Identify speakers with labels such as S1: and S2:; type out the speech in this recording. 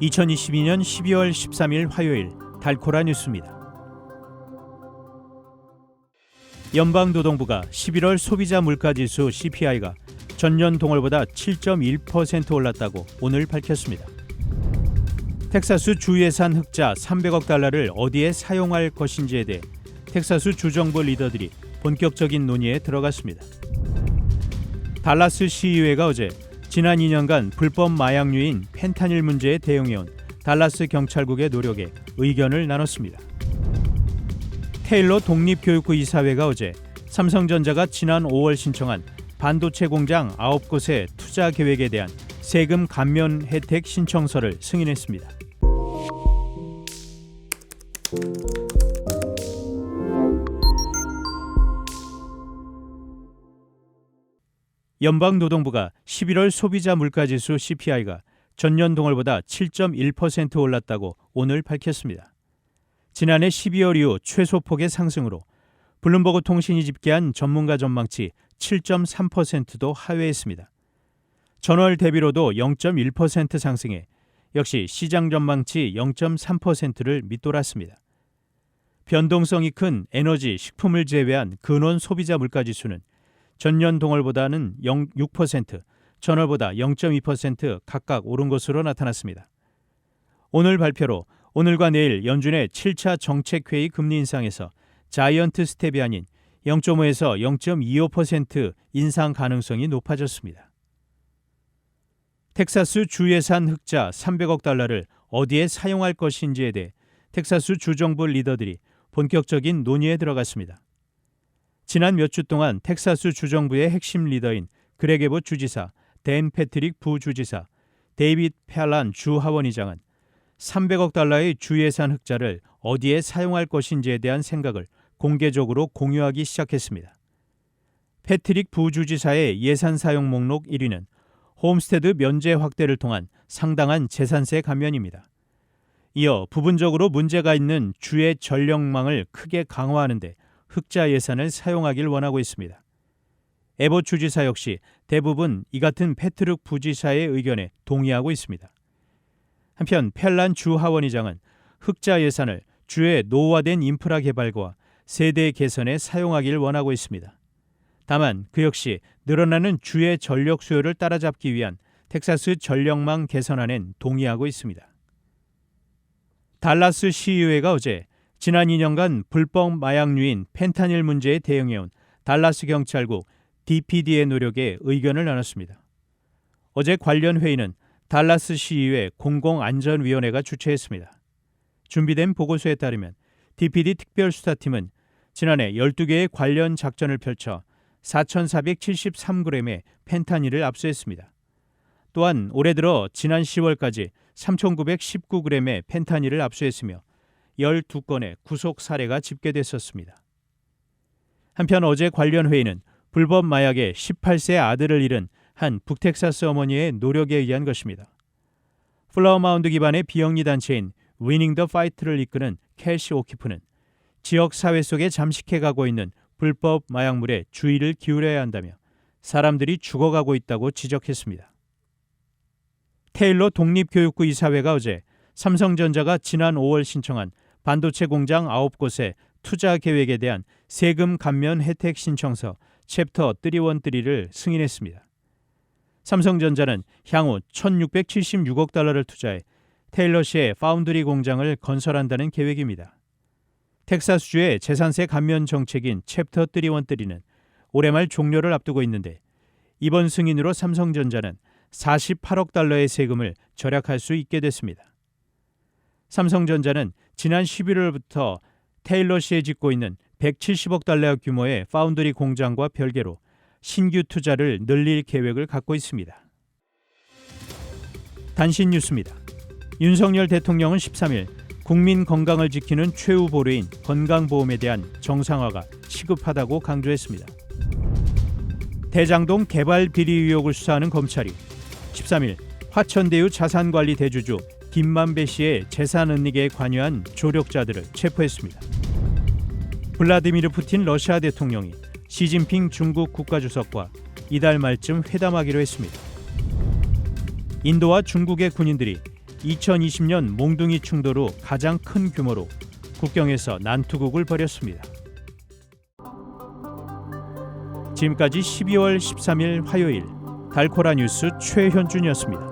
S1: 2022년 12월 13일 화요일 달코라 뉴스입니다. 연방노동부가 11월 소비자 물가지수 CPI가 전년 동월보다 7.1% 올랐다고 오늘 밝혔습니다. 텍사스 주 예산 흑자 300억 달러를 어디에 사용할 것인지에 대해 텍사스 주정부 리더들이 본격적인 논의에 들어갔습니다. 달라스 시의회가 어제 지난 2년간 불법 마약류인 펜타닐 문제에 대응해온 달라스 경찰국의 노력에 의견을 나눴습니다. 테일러 독립교육부 이사회가 어제 삼성전자가 지난 5월 신청한 반도체 공장 9곳의 투자 계획에 대한 세금 감면 혜택 신청서를 승인했습니다. 연방노동부가 11월 소비자 물가지수 CPI가 전년 동월보다 7.1% 올랐다고 오늘 밝혔습니다. 지난해 12월 이후 최소폭의 상승으로 블룸버그 통신이 집계한 전문가 전망치 7.3%도 하회했습니다. 전월 대비로도 0.1% 상승해 역시 시장 전망치 0.3%를 밑돌았습니다. 변동성이 큰 에너지, 식품을 제외한 근원 소비자 물가지수는 전년 동월보다는 0.6%, 전월보다 0.2% 각각 오른 것으로 나타났습니다. 오늘 발표로 오늘과 내일 연준의 7차 정책회의 금리 인상에서 자이언트 스텝이 아닌 0.5에서 0.25% 인상 가능성이 높아졌습니다. 텍사스 주 예산 흑자 300억 달러를 어디에 사용할 것인지에 대해 텍사스 주정부 리더들이 본격적인 논의에 들어갔습니다. 지난 몇 주 동안 텍사스 주정부의 핵심 리더인 그레게보 주지사, 댄 패트릭 부주지사, 데이빗 페란 주 하원의장은 300억 달러의 주 예산 흑자를 어디에 사용할 것인지에 대한 생각을 공개적으로 공유하기 시작했습니다. 패트릭 부주지사의 예산 사용 목록 1위는 홈스테드 면제 확대를 통한 상당한 재산세 감면입니다. 이어 부분적으로 문제가 있는 주의 전력망을 크게 강화하는데 흑자 예산을 사용하길 원하고 있습니다. 에보 주지사 역시 대부분 이 같은 패트릭 부지사의 의견에 동의하고 있습니다. 한편 펠란 주 하원의장은 흑자 예산을 주의 노후화된 인프라 개발과 세대 개선에 사용하길 원하고 있습니다. 다만 그 역시 늘어나는 주의 전력 수요를 따라잡기 위한 텍사스 전력망 개선안엔 동의하고 있습니다. 달라스 시의회가 어제 지난 2년간 불법 마약류인 펜타닐 문제에 대응해온 달라스 경찰국 DPD의 노력에 의견을 나눴습니다. 어제 관련 회의는 달라스 시의회 공공안전위원회가 주최했습니다. 준비된 보고서에 따르면 DPD 특별수사팀은 지난해 12개의 관련 작전을 펼쳐 4,473g의 펜타닐을 압수했습니다. 또한 올해 들어 지난 10월까지 3,919g의 펜타닐을 압수했으며 12건의 구속 사례가 집계됐었습니다. 한편 어제 관련 회의는 불법 마약에 18세 아들을 잃은 한 북텍사스 어머니의 노력에 의한 것입니다. 플라워 마운드 기반의 비영리 단체인 위닝 더 파이트를 이끄는 캐시 오키프는 지역 사회 속에 잠식해 가고 있는 불법 마약물에 주의를 기울여야 한다며 사람들이 죽어가고 있다고 지적했습니다. 테일러 독립교육부 이사회가 어제 삼성전자가 지난 5월 신청한 반도체 공장 9곳의 투자 계획에 대한 세금 감면 혜택 신청서 챕터 313를 승인했습니다. 삼성전자는 향후 1676억 달러를 투자해 테일러시의 파운드리 공장을 건설한다는 계획입니다. 텍사스주의 재산세 감면 정책인 챕터 313는 올해 말 종료를 앞두고 있는데 이번 승인으로 삼성전자는 48억 달러의 세금을 절약할 수 있게 됐습니다. 삼성전자는 지난 11월부터 테일러 시에 짓고 있는 170억 달러 규모의 파운드리 공장과 별개로 신규 투자를 늘릴 계획을 갖고 있습니다. 단신 뉴스입니다. 윤석열 대통령은 13일 국민 건강을 지키는 최후 보루인 건강보험에 대한 정상화가 시급하다고 강조했습니다. 대장동 개발 비리 의혹을 수사하는 검찰이 13일 화천대유 자산관리 대주주 김만배 씨의 재산 은닉에 관여한 조력자들을 체포했습니다. 블라디미르 푸틴 러시아 대통령이 시진핑 중국 국가주석과 이달 말쯤 회담하기로 했습니다. 인도와 중국의 군인들이 2020년 몽둥이 충돌 후 가장 큰 규모로 국경에서 난투극을 벌였습니다. 지금까지 12월 13일 화요일 달코라 뉴스 최현준이었습니다.